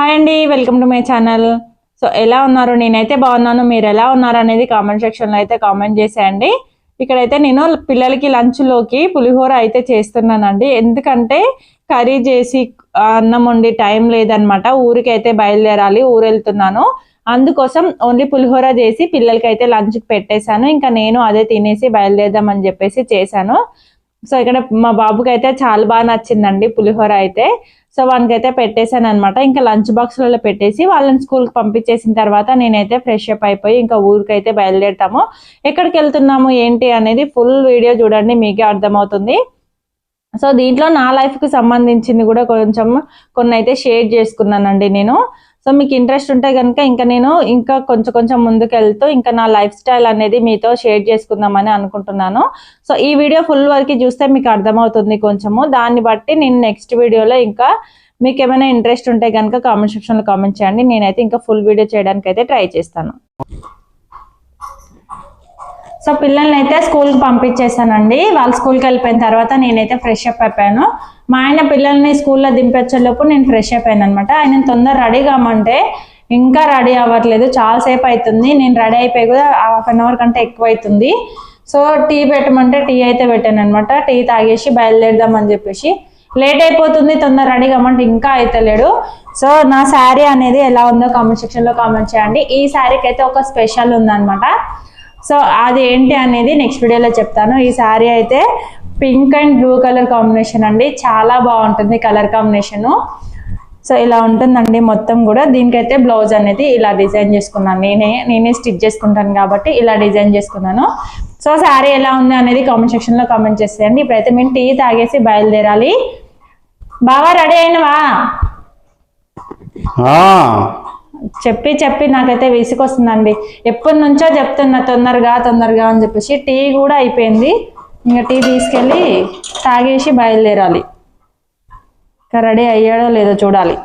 Hi అండి welcome to my channel. So ఎలా ఉన్నారు? నేనైతే బాగున్నాను. మీరు ఎలా ఉన్నారు అనేది కామెంట్ సెక్షన్లో అయితే కామెంట్ చేసేయండి. ఇక్కడైతే నేను పిల్లలకి లంచ్లోకి పులిహోర అయితే చేస్తున్నానండి. ఎందుకంటే కర్రీ చేసి అన్నం వండి టైం లేదనమాట. ఊరికి అయితే బయలుదేరాలి ఊరు వెళ్తున్నాను అందుకోసం ఓన్లీ పులిహోర చేసి పిల్లలకి అయితే లంచ్కి పెట్టేశాను. ఇంకా నేను అదే తినేసి బయలుదేరదామని చెప్పేసి చేశాను. సో ఇక్కడ మా బాబుకి అయితే చాలా బాగా నచ్చిందండి పులిహోర అయితే. సో వానికి అయితే పెట్టేశాను అనమాట ఇంకా లంచ్ బాక్స్లలో పెట్టేసి వాళ్ళని స్కూల్కి పంపించేసిన తర్వాత నేనైతే ఫ్రెష్ అప్ అయిపోయి ఇంకా ఊరికైతే బయలుదేరుతాము. ఎక్కడికి వెళ్తున్నాము ఏంటి అనేది ఫుల్ వీడియో చూడండి మీకే అర్థమవుతుంది. సో దీంట్లో నా లైఫ్కి సంబంధించింది కూడా కొంచెం కొన్ని అయితే షేర్ చేసుకున్నానండి నేను. సో మీకు ఇంట్రెస్ట్ ఉంటే కనుక ఇంకా నేను ఇంకా కొంచెం కొంచెం ముందుకు వెళ్తూ ఇంకా నా లైఫ్ స్టైల్ అనేది మీతో షేర్ చేసుకుందామని అనుకుంటున్నాను. సో ఈ వీడియో ఫుల్ వరకు చూస్తే మీకు అర్థమవుతుంది కొంచెము. దాన్ని బట్టి నేను నెక్స్ట్ వీడియోలో ఇంకా మీకు ఏమైనా ఇంట్రెస్ట్ ఉంటే కనుక కామెంట్ సెక్షన్లో కామెంట్ చేయండి. నేనైతే ఇంకా ఫుల్ వీడియో చేయడానికి అయితే ట్రై చేస్తాను. సో పిల్లల్ని అయితే స్కూల్కి పంపించేసానండి వాళ్ళు స్కూల్కి వెళ్ళిపోయిన తర్వాత నేనైతే ఫ్రెష్ అప్ అయిపోయాను. మా ఆయన పిల్లల్ని స్కూల్లో దింపొచ్చేలోపు నేను ఫ్రెష్ అయిపోయాను అనమాట ఆయన తొందర రెడీ కామంటే ఇంకా రెడీ అవ్వట్లేదు. చాలాసేపు అవుతుంది నేను రెడీ అయిపోయి కూడా హాఫ్ అన్ అవర్ కంటే ఎక్కువ అవుతుంది. సో టీ పెట్టమంటే టీ అయితే పెట్టాను అనమాట టీ తాగేసి బయలుదేరదామని చెప్పేసి. లేట్ అయిపోతుంది. తొందర రెడీ కామంటే ఇంకా అయితలేడు. సో నా శారీ అనేది ఎలా ఉందో కామెంట్ సెక్షన్లో కామెంట్ చేయండి. ఈ శారీకి అయితే ఒక స్పెషల్ ఉందన్నమాట. సో అది ఏంటి అనేది నెక్స్ట్ వీడియోలో చెప్తాను. ఈ శారీ అయితే pink and blue colour combination అండి. చాలా బాగుంటుంది కలర్ కాంబినేషను సో ఇలా ఉంటుందండి మొత్తం కూడా. దీనికైతే బ్లౌజ్ అనేది ఇలా డిజైన్ చేసుకున్నాను. నేనే నేనే స్టిచ్ చేసుకుంటాను కాబట్టి ఇలా డిజైన్ చేసుకున్నాను. సో శారీ ఎలా ఉంది అనేది కామెంట్ సెక్షన్లో కామెంట్ చేసేయండి. ఇప్పుడైతే మేము టీ తాగేసి బయలుదేరాలి. బాగా రెడీ అయినవా? చెప్పి చెప్పి నాకైతే విసుకొస్తుందండి ఎప్పటి నుంచో చెప్తున్నా తొందరగా తొందరగా అని చెప్పేసి టీ కూడా అయిపోయింది. ఇంకా టీ తీసుకెళ్ళి తాగేసి బయలుదేరాలి. ఇంకా రెడీ అయ్యాడో లేదో చూడాలి.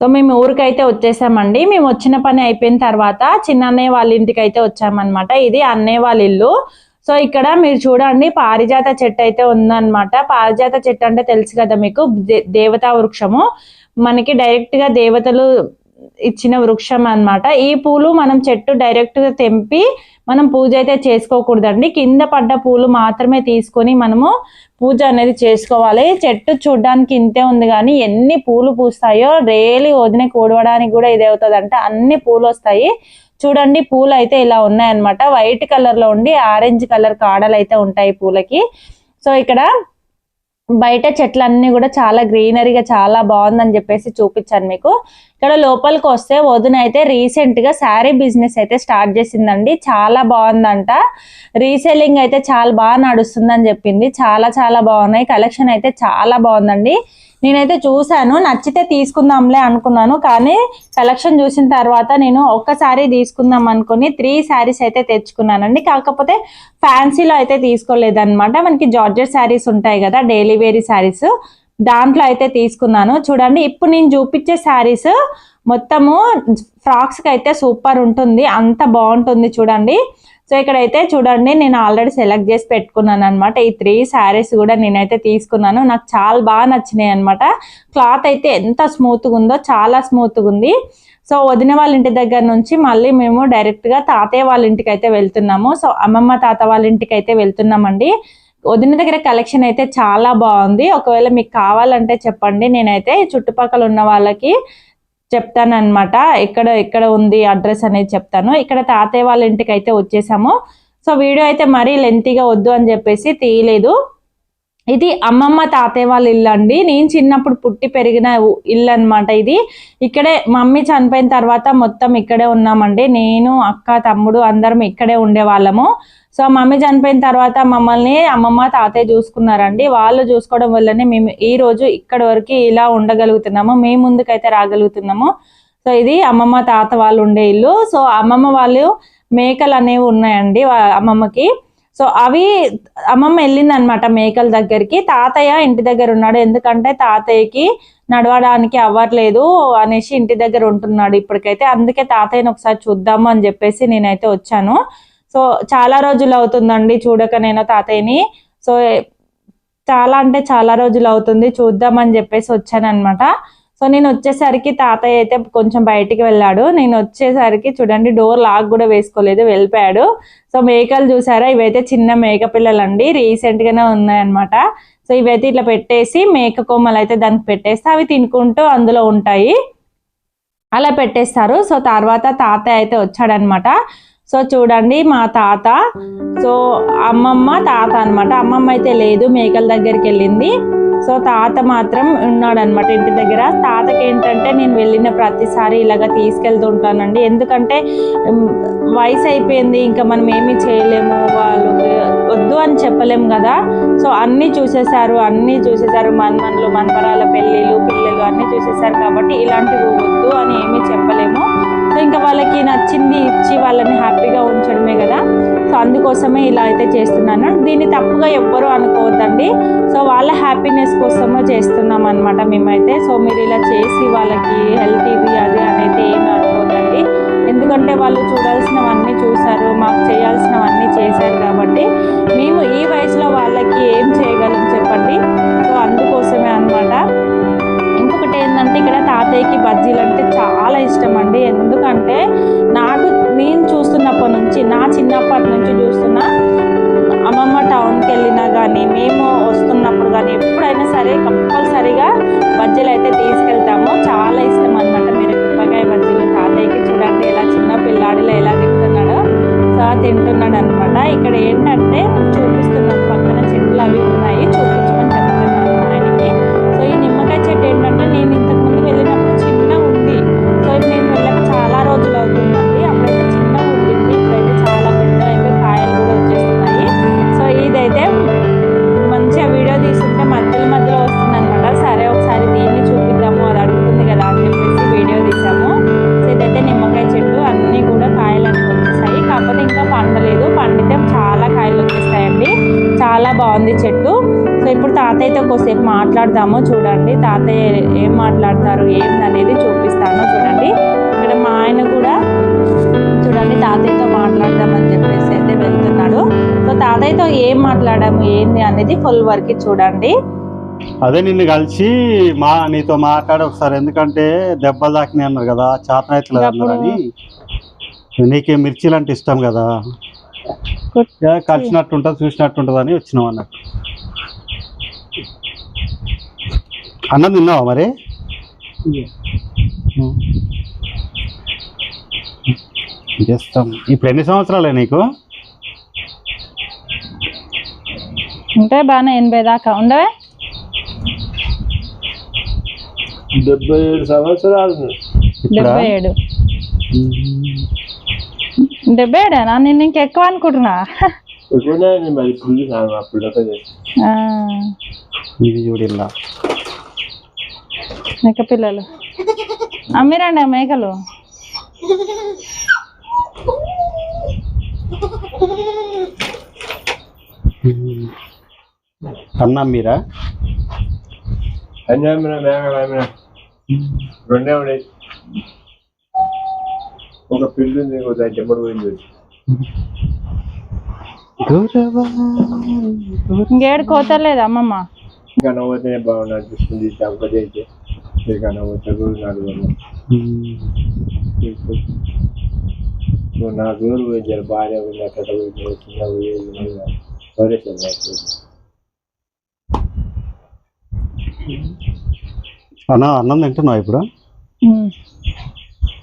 సో మేము ఊరికైతే వచ్చేసామండి. మేము వచ్చిన పని అయిపోయిన తర్వాత చిన్న అన్నయ్య వాళ్ళ ఇంటికి అయితే వచ్చామన్నమాట. ఇది అన్నయ్య వాళ్ళ ఇల్లు. సో ఇక్కడ మీరు చూడండి పారిజాత చెట్టు అయితే ఉందన్నమాట. పారిజాత చెట్టు అంటే తెలుసు కదా మీకు దే- దేవతా వృక్షము. మనకి డైరెక్ట్గా దేవతలు ఇచ్చిన వృక్షం అన్నమాట. ఈ పూలు మనం చెట్టు డైరెక్ట్గా తెంపి మనం పూజ అయితే చేసుకోకూడదండి. కింద పడ్డ పూలు మాత్రమే తీసుకొని మనము పూజ అనేది చేసుకోవాలి. చెట్టు చూడడానికి ఇంతే ఉంది కానీ ఎన్ని పూలు పూస్తాయో రేలి వదిన కూడవడానికి కూడా ఇది అవుతుంది అంటే అన్ని పూలు వస్తాయి. చూడండి పూలు అయితే ఇలా ఉన్నాయన్నమాట. వైట్ కలర్లో ఉండి ఆరెంజ్ కలర్ కాడలు అయితే ఉంటాయి పూలకి. సో ఇక్కడ బయట చెట్లన్నీ కూడా చాలా గ్రీనరీగా చాలా బాగుందని చెప్పేసి చూపించాను మీకు. ఇక్కడ లోపలికి వస్తే వదిన అయితే రీసెంట్గా శారీ బిజినెస్ అయితే స్టార్ట్ చేసిందండి. చాలా బాగుందంట. రీసెల్లింగ్ అయితే చాలా బాగా నడుస్తుందని చెప్పింది. చాలా చాలా బాగున్నాయి. కలెక్షన్ అయితే చాలా బాగుందండి. నేనైతే చూశాను నచ్చితే తీసుకుందాంలే అనుకున్నాను కానీ కలెక్షన్ చూసిన తర్వాత నేను ఒక్కసారి తీసుకుందాం అనుకుని త్రీ శారీస్ అయితే తెచ్చుకున్నానండి. కాకపోతే ఫ్యాన్సీలో అయితే తీసుకోలేదన్నమాట. మనకి జార్జెట్ శారీస్ ఉంటాయి కదా డైలీ వేరీ శారీస్ దాంట్లో అయితే తీసుకున్నాను. చూడండి ఇప్పుడు నేను చూపించే శారీస్ మొత్తము ఫ్రాక్స్కి అయితే సూపర్ ఉంటుంది. అంత బాగుంటుంది చూడండి. సో ఇక్కడైతే చూడండి నేను ఆల్రెడీ సెలెక్ట్ చేసి పెట్టుకున్నాను అనమాట ఈ త్రీ శారీస్ కూడా నేనైతే తీసుకున్నాను. నాకు చాలా బాగా నచ్చినాయి అనమాట క్లాత్ అయితే ఎంత స్మూత్గా ఉందో చాలా స్మూత్గా ఉంది. సో వదిన వాళ్ళ ఇంటి దగ్గర నుంచి మళ్ళీ మేము డైరెక్ట్గా తాతయ్య వాళ్ళ ఇంటికి అయితే వెళ్తున్నాము. సో అమ్మమ్మ తాత వాళ్ళ ఇంటికి అయితే వెళ్తున్నామండి. వదిన దగ్గర కలెక్షన్ అయితే చాలా బాగుంది. ఒకవేళ మీకు కావాలంటే చెప్పండి. నేనైతే చుట్టుపక్కల ఉన్న వాళ్ళకి చెప్తానమాట ఎక్కడ ఎక్కడ ఉంది అడ్రస్ అనేది చెప్తాను. ఇక్కడ తాతయ్య వాళ్ళ ఇంటికి అయితే వచ్చేసాము. సో వీడియో అయితే మరీ లెంతీగా వద్దు అని చెప్పేసి తీయలేదు. ఇది అమ్మమ్మ తాతయ్య వాళ్ళ ఇల్లు అండి. నేను చిన్నప్పుడు పుట్టి పెరిగిన ఇల్లు అనమాట ఇది. ఇక్కడే మమ్మీ చనిపోయిన తర్వాత మొత్తం ఇక్కడే ఉన్నామండి. నేను అక్క తమ్ముడు అందరం ఇక్కడే ఉండేవాళ్ళము. సో మమ్మీ చనిపోయిన తర్వాత మమ్మల్ని అమ్మమ్మ తాతయ్య చూసుకున్నారండి. వాళ్ళు చూసుకోవడం వల్లనే మేము ఈ రోజు ఇక్కడ వరకు ఇలా ఉండగలుగుతున్నాము. మీ ముందుకైతే రాగలుగుతున్నాము. సో ఇది అమ్మమ్మ తాత వాళ్ళు ఉండే ఇల్లు. సో అమ్మమ్మ వాళ్ళు మేకలు అనేవి ఉన్నాయండి అమ్మమ్మకి. సో అవి అమ్మమ్మ వెళ్ళింది అనమాట మేకల దగ్గరికి. తాతయ్య ఇంటి దగ్గర ఉన్నాడు. ఎందుకంటే తాతయ్యకి నడవడానికి అవ్వట్లేదు అనేసి ఇంటి దగ్గర ఉంటున్నాడు ఇప్పటికైతే. అందుకే తాతయ్యని ఒకసారి చూద్దాము అని చెప్పేసి నేనైతే వచ్చాను. సో చాలా రోజులు అవుతుందండి చూడక నేను తాతయ్యని. సో చాలా అంటే చాలా రోజులు అవుతుంది చూద్దామని చెప్పేసి వచ్చానమాట సో నేను వచ్చేసరికి తాతయ్య అయితే కొంచెం బయటికి వెళ్ళాడు. నేను వచ్చేసరికి చూడండి డోర్ లాక్ కూడా వేసుకోలేదు వెళ్ళిపోయాడు. సో మేకలు చూసారా? ఇవైతే చిన్న మేక పిల్లలండి రీసెంట్గానే ఉన్నాయన్నమాట. సో ఇవైతే ఇట్లా పెట్టేసి మేక కొమ్మలు అయితే దానికి పెట్టేస్తే అవి తినుకుంటూ అందులో ఉంటాయి. అలా పెట్టేస్తారు. సో తర్వాత తాతయ్య అయితే వచ్చాడనమాట సో చూడండి మా తాత. సో అమ్మమ్మ తాత అన్నమాట. అమ్మమ్మ అయితే లేదు మేకల దగ్గరికి వెళ్ళింది. సో తాత మాత్రం ఉన్నాడు అనమాట ఇంటి దగ్గర. తాతకి ఏంటంటే నేను వెళ్ళిన ప్రతిసారి ఇలాగ తీసుకెళ్తుంటానండి ఎందుకంటే వయసు అయిపోయింది ఇంకా మనం ఏమీ చేయలేము వాళ్ళు వద్దు అని చెప్పలేము కదా. సో అన్నీ చూసేశారు అన్నీ చూసేశారు. మన్మన్లు మన్మరాల పెళ్ళిళ్ళు పిల్లలు అన్నీ చూసేశారు కాబట్టి ఇలాంటివి వద్దు అని ఏమీ చెప్పలేము. సో ఇంకా వాళ్ళకి నచ్చింది ఇచ్చి వాళ్ళని హ్యాపీగా ఉంచడమే కదా. సో అందుకోసమే ఇలా అయితే చేస్తున్నాను. దీన్ని తప్పుగా ఎవ్వరూ అనుకోవద్దండి. సో వాళ్ళ హ్యాపీనెస్ కోసమే చేస్తున్నాం అనమాట మేమైతే. సో మీరు ఇలా చేసి వాళ్ళకి హెల్త్ ఇది అది అనేది ఏమి అనుకోవద్దండి. ఎందుకంటే వాళ్ళు చూడాల్సినవన్నీ చూశారు మాకు చేయాల్సినవన్నీ చేశారు కాబట్టి మేము ఈ వయసులో వాళ్ళకి ఏం చేయగలం చెప్పండి. సో అందుకోసమే అన్నమాట. అంటే ఇక్కడ తాతయ్యకి బజ్జీలు అంటే చాలా ఇష్టం అండి ఎందుకంటే నాకు నేను చూస్తున్నప్పటి నుంచి నా చిన్నప్పటి నుంచి చూస్తున్న అమ్మమ్మ టౌన్కి వెళ్ళినా కానీ మేము వస్తున్నప్పుడు కానీ ఎప్పుడైనా సరే కంపల్సరీగా బజ్జీలు అయితే తీసుకెళ్తాము. చాలా ఇష్టం అనమాట మీరు మిరపకాయ బజ్జీలు తాతయ్యకి చూడండి ఇలా చిన్న పిల్లాడిలో ఎలా తింటున్నాడో. సో తింటున్నాడు అనమాట ఇక్కడ ఏంటంటే చూపిస్తున్నాం పక్కన చెట్లు అవి ఉన్నాయి. చూపించమని మాట్లాడదాము చూడండి. తాతయ్య ఏం మాట్లాడతారు ఏంది అనేది చూపిస్తాను చూడండి. ఇక్కడ మా ఆయన కూడా చూడండి తాతయ్యతో మాట్లాడదామని చెప్పేసి అయితే వెళ్తున్నాడు. సో తాతయ్యతో ఏం మాట్లాడాము ఏంది అనేది ఫుల్ వరకు చూడండి. అదే నిన్ను కలిసి మా నీతో మాట్లాడి ఒకసారి. ఎందుకంటే దెబ్బలు తాకినాయి అన్నారు కదా చేతనైతలేదు అన్నారని నీకే మిర్చీలు అంటే ఇష్టం కదా. ఏ, కలిసినట్టు ఉంటుంది చూసినట్టు ఉంటుంది అని వచ్చినాం అన్నట్టు. అన్నం తిన్నావా మరి? చేస్తాం. ఇప్పుడు ఎన్ని సంవత్సరాలే నీకు? ఉంటే బాగానే ఎనభై దాకా. ఉండవే? డెబ్బై ఏడు సంవత్సరాలు డెబ్బై ఏడు. డెబ్బై ఏడేనా నేను ఇంకెక్కువ అనుకుంటున్నా. ఇది చూడిల్లా మేక పిల్లలు అమ్మిరండి ఆ మేకలు? అన్నం మీరా? రెండే ఉన్నాయి ఒక పిల్లి ఉంది ఒక దాని చెమ్మడి పోయింది. ఇంకేడు కోతలేదు అమ్మమ్మ? ఇంకా నవ్వుతేనే బాగుంది అనిపిస్తుంది చంపది అయితే ఇక నవ్వుతా కూడా నాలుగు నా దూరం పోయించారు బాగానే ఉంది అక్కడ పోయింది చిన్న పోయింది నాకు అన్న అన్నం తింటున్నావు ఇప్పుడు.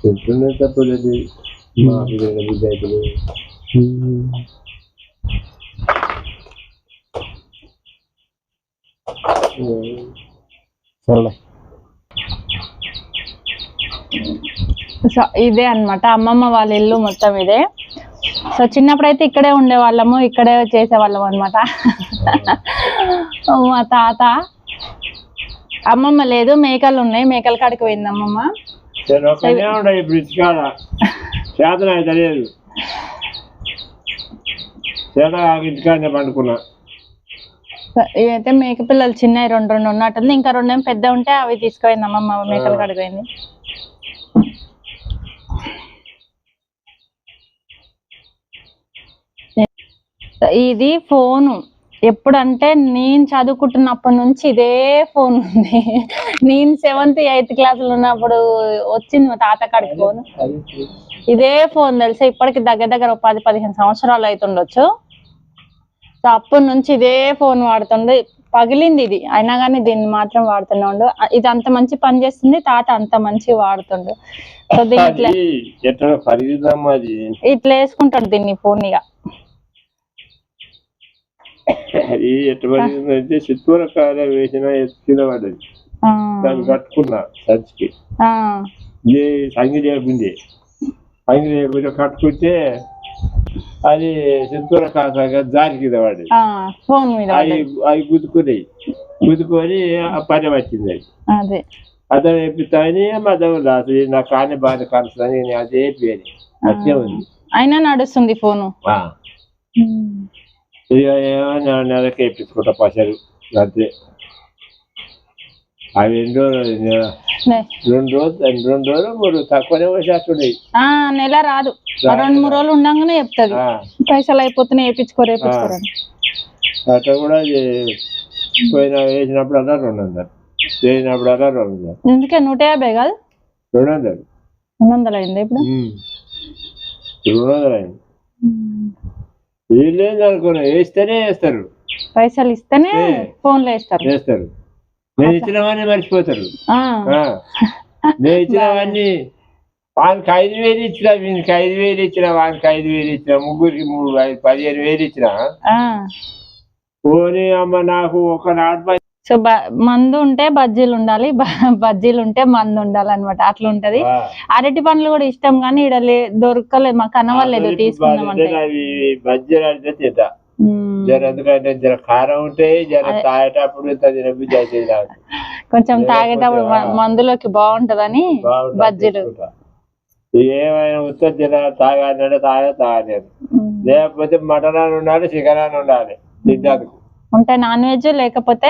తింటున్నా తప్పలేదు అయితే సర్లే. సో ఇదే అన్నమాట. అమ్మమ్మ వాళ్ళ ఇల్లు మొత్తం ఇదే. సో చిన్నప్పుడు అయితే ఇక్కడే ఉండేవాళ్ళము ఇక్కడే చేసేవాళ్ళం అనమాట మా తాత అమ్మమ్మ లేదు మేకలు ఉన్నాయి. మేకల కాడికి పోయింది అమ్మమ్మ. పండుకున్నా. ఇవైతే మేక పిల్లలు చిన్నవి రెండు రెండు ఉన్నట్టుంది. ఇంకా రెండేం పెద్ద ఉంటే అవి తీసుకుపోయింది అమ్మమ్మ మేకల కాడికి ఇది ఫోను. ఎప్పుడంటే నేను చదువుకుంటున్నప్పటి నుంచి ఇదే ఫోన్ ఉంది. నేను సెవెంత్ ఎయిత్ క్లాసులో ఉన్నప్పుడు వచ్చింది మా తాత కాడికి ఫోన్ ఇదే ఫోన్ తెలుసా? ఇప్పటికి దగ్గర దగ్గర ఒక పది పదిహేను సంవత్సరాలు అవుతుండొచ్చు సో అప్పటి నుంచి ఇదే ఫోన్ వాడుతుండే. పగిలింది ఇది. అయినా కానీ దీన్ని మాత్రం వాడుతూనే ఉండు ఇది అంత మంచి పని చేస్తుంది. తాత అంత మంచి వాడుతుండు. సో దీన్ని ఇట్లా ఇట్లా వేసుకుంటాడు దీన్ని ఫోన్ ఇక. అది ఎట్లా పరిగిందంటే చిత్తూర కాలం వేసిన పడ్డది ఆ, దాన్ని కట్టుకున్నా ఇది సంగి లేకుంది సంగి లేకుంటే కట్టుకుంటే అది చిత్తూర కాసాక జారి కింద పడ్డది ఆ, ఫోన్ మీద అవి. అవి గుద్దుకున్నాయి గుద్దుకొని పని వచ్చింది అది. అదే. అతను వేపిస్తామని మా దగ్గర రాసి నా కాని బాగా కలుస్తుంది నేను అదే పేరు. అట్లే ఉంది. అయినా నడుస్తుంది ఫోను. ఇక ఏమో నెలకి వేపించుకుంటా పసరు అంతే. అవి రెండు రోజులు రెండు రోజులు రెండు రోజులు మూడు తక్కువనే వచ్చేస్తున్నాయి ఆ నెల రాదు. రెండు మూడు రోజులు ఉండగానే చెప్తుంది. ఆ, పైసలు అయిపోతున్నాయి వేపించుకో రేపించుకోరు. అట్లా కూడా పోయిన వేసినప్పుడు అలా రెండు వందలు. వేసినప్పుడు అలా రెండు వందలు. ఎందుకే? నూట యాభై కాదు? రెండు వందలు. రెండు వందలు అయింది ఇప్పుడు. రెండు వందలు అయింది. వీళ్ళు అనుకున్నా వేస్తేనే వేస్తారు పైసలు ఇస్తేనే ఏ. ఫోన్లో వేస్తారు వేస్తారు నేను ఇచ్చినవన్నీ మర్చిపోతారు. నేను ఇచ్చినవన్నీ వానికి ఐదు వేలు ఇచ్చిన వీనికి ఐదు వేలు ఇచ్చిన వానికి ఐదు వేలు ఇచ్చిన ముగ్గురికి మూడు పదిహేను వేలు ఇచ్చిన. పోనీ అమ్మ నాకు ఒక నాటు సో బ- మందు ఉంటే బజ్జీలు ఉండాలి బజ్జీలు ఉంటే మందు ఉండాలి అనమాట అట్లా ఉంటది అరటి పండ్లు కూడా ఇష్టం కానీ ఇక్కడ దొరకలేదు మాకు కనవలేదు. జర ఎందుకంటే జర కారం జర. తాగేటప్పుడు కొంచెం తాగేటప్పుడు. మందులోకి బాగుంటదని బాగుంటుంది బజ్జీలు. ఏమైనా ఉత్త తిన తాగాలంటే తాగా తాగలేదు. లేకపోతే మటన్ అని ఉండాలి చికెన్ అని ఉండాలి తింటానికి. ఉంటే నాన్ వెజ్ లేకపోతే.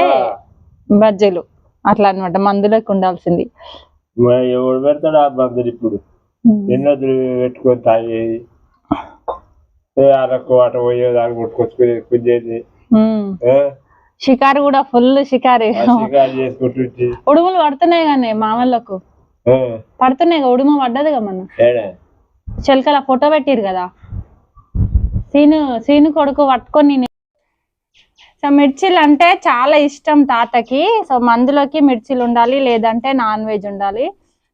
బజ్జీలు. అట్లా అన్నమాట మందులోకి ఉండాల్సింది. ఎవడు పెడతాడు ఆ బంధులు ఇప్పుడు? ఎన్నోదులు పెట్టుకొని తాగేది? అరకు అట పోయేది ఉమ్. షికారు కూడా ఫుల్ షికారు. ఉడుములు పడుతున్నాయి కానీ మామూలకు ఆ, పడుతున్నాయి ఉడుము పడ్డదిగా మనం చిలకల ఫోటో పెట్టిరు కదా. సీను సీను కొడుకు పట్టుకొని సో మిర్చీలు అంటే చాలా ఇష్టం తాతకి. సో మందులోకి మిర్చీలు ఉండాలి లేదంటే నాన్ వెజ్ ఉండాలి.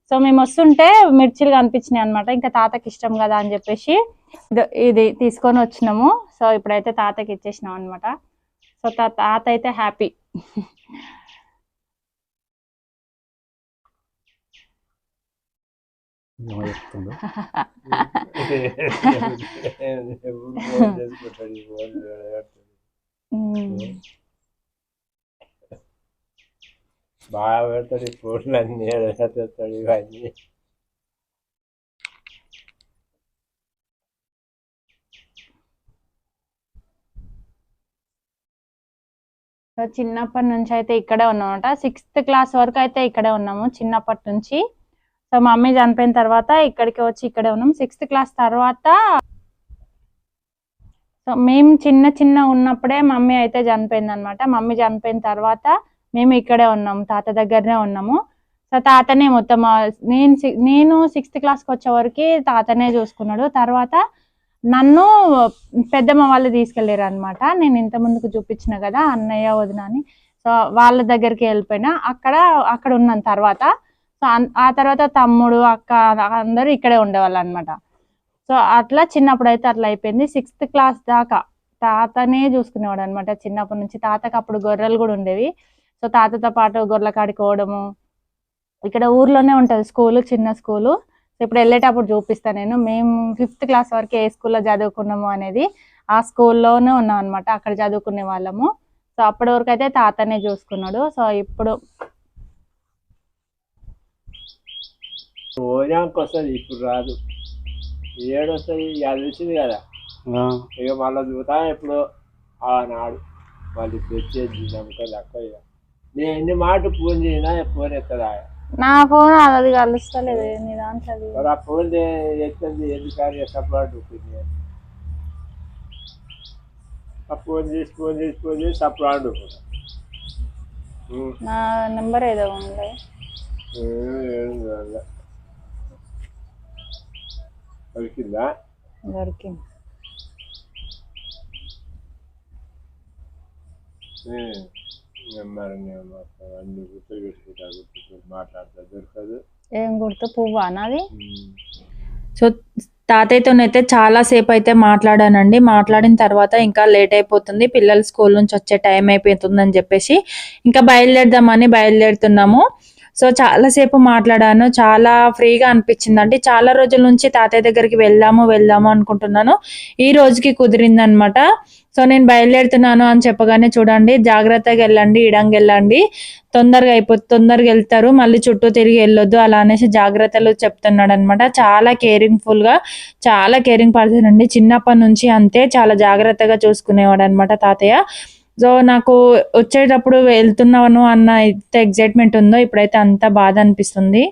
సో మేము వస్తుంటే మిర్చీలు కనిపించినాయి అనమాట ఇంకా తాతకి ఇష్టం కదా అని చెప్పేసి ఇది- తీసుకొని వచ్చినాము. సో ఇప్పుడైతే తాతకి ఇచ్చేసినాం అనమాట సో తా- తాత అయితే హ్యాపీ. బాగా పెడతాడు ఈ ఫోన్లు అన్ని పెడతాడు ఇవన్నీ. చిన్నప్పటి నుంచి అయితే ఇక్కడే ఉన్నామట సిక్స్త్ క్లాస్ వరకు అయితే ఇక్కడే ఉన్నాము చిన్నప్పటి నుంచి. సో మా మమ్మీ చనిపోయిన తర్వాత ఇక్కడికి వచ్చి ఇక్కడే ఉన్నాం సిక్స్త్ క్లాస్ తర్వాత సో మేము చిన్న చిన్న ఉన్నప్పుడే మమ్మీ అయితే చనిపోయింది అనమాట మమ్మీ చనిపోయిన తర్వాత మేము ఇక్కడే ఉన్నాము తాత దగ్గరనే ఉన్నాము. సో తాతనే మొత్తం నేను నేను సిక్స్త్ క్లాస్కి వచ్చే వరకు తాతనే చూసుకున్నాడు. తర్వాత నన్ను పెద్దమ్మ వాళ్ళు తీసుకెళ్ళారు అనమాట నేను ఇంత ముందుకు చూపించిన కదా అన్నయ్య వదిన అని. సో వాళ్ళ దగ్గరికి వెళ్ళిపోయినా అక్కడ అక్కడ ఉన్నాను తర్వాత. సో ఆ తర్వాత తమ్ముడు అక్క అందరూ ఇక్కడే ఉండేవాళ్ళు అనమాట సో అట్లా చిన్నప్పుడు అయితే అట్లా అయిపోయింది. సిక్స్త్ క్లాస్ దాకా తాతనే చూసుకునేవాడు అనమాట చిన్నప్పటి నుంచి. తాతకు అప్పుడు గొర్రెలు కూడా ఉండేవి. సో తాతతో పాటు గొర్రెల కాడికి పోవడము. ఇక్కడ ఊర్లోనే ఉంటుంది స్కూల్ చిన్న స్కూలు. ఇప్పుడు వెళ్ళేటప్పుడు చూపిస్తాను నేను. మేము ఫిఫ్త్ క్లాస్ వరకు ఏ స్కూల్లో చదువుకున్నాము అనేది ఆ స్కూల్లోనే ఉన్నాం అనమాట అక్కడ చదువుకునే వాళ్ళము. సో అప్పటి వరకు అయితే తాతనే చూసుకున్నాడు. సో ఇప్పుడు ఇప్పుడు రాదు. ఏడు వస్తుంది అది వచ్చింది కదా. ఇక మళ్ళీ చూతా ఎప్పుడు. ఆనాడు మళ్ళీ ఇప్పుడు వచ్చేది నమ్మకం తక్కువ ఇక. నేను ఎన్ని మాట ఫోన్ చేసినా ఫోన్ ఎత్తదా నా ఫోన్ అది కలుస్తలేదు నీ దాంట్లో ఆ ఫోన్ ఎత్తుంది ఎందుకు కానీ సపోర్ట్ ఆ ఫోన్ చేసి ఫోన్ చేసి ఫోన్ చేసి అప్పుడు ఆడు నా నెంబర్ ఏదో ఉంది. దొరికిందా దొరికింది నెంబర్ అన్ని గుర్తులు పెట్టుకుంటా గుర్తు మాట్లాడతా దొరకదు. ఏం గుర్తు? పువ్వా నాది? సో తాతయ్యతోనైతే చాలా సేపు అయితే మాట్లాడానండి. మాట్లాడిన తర్వాత ఇంకా లేట్ అయిపోతుంది. పిల్లలు స్కూల్ నుంచి వచ్చే టైం అయిపోతుందని చెప్పేసి ఇంకా బయలుదేరదామని బయలుదేరుతున్నాము. సో చాలాసేపు మాట్లాడాను. చాలా ఫ్రీగా అనిపించింది అంటే చాలా రోజుల నుంచి తాతయ్య దగ్గరికి వెళ్దాము వెళ్దాము అనుకుంటున్నాను. ఈ రోజుకి కుదిరిందనమాట. సో నేను బయలుదేరుతున్నాను అని చెప్పగానే చూడండి జాగ్రత్తగా వెళ్ళండి ఇడంగా వెళ్ళండి. తొందరగా అయిపోతుంది తొందరగా వెళ్తారు. మళ్ళీ చుట్టూ తిరిగి వెళ్ళొద్దు. అలా అనేసి జాగ్రత్తలు చెప్తున్నాడు అనమాట చాలా కేరింగ్ఫుల్గా చాలా కేరింగ్ పడుతుందండి చిన్నప్పటి నుంచి అంతే చాలా జాగ్రత్తగా చూసుకునేవాడు అనమాట తాతయ్య. సో నాకు వచ్చేటప్పుడు వెళ్తున్నాను అన్న ఎంత ఎగ్జైట్మెంట్ ఉందో ఇప్పుడైతే అంత బాధ అనిపిస్తుంది.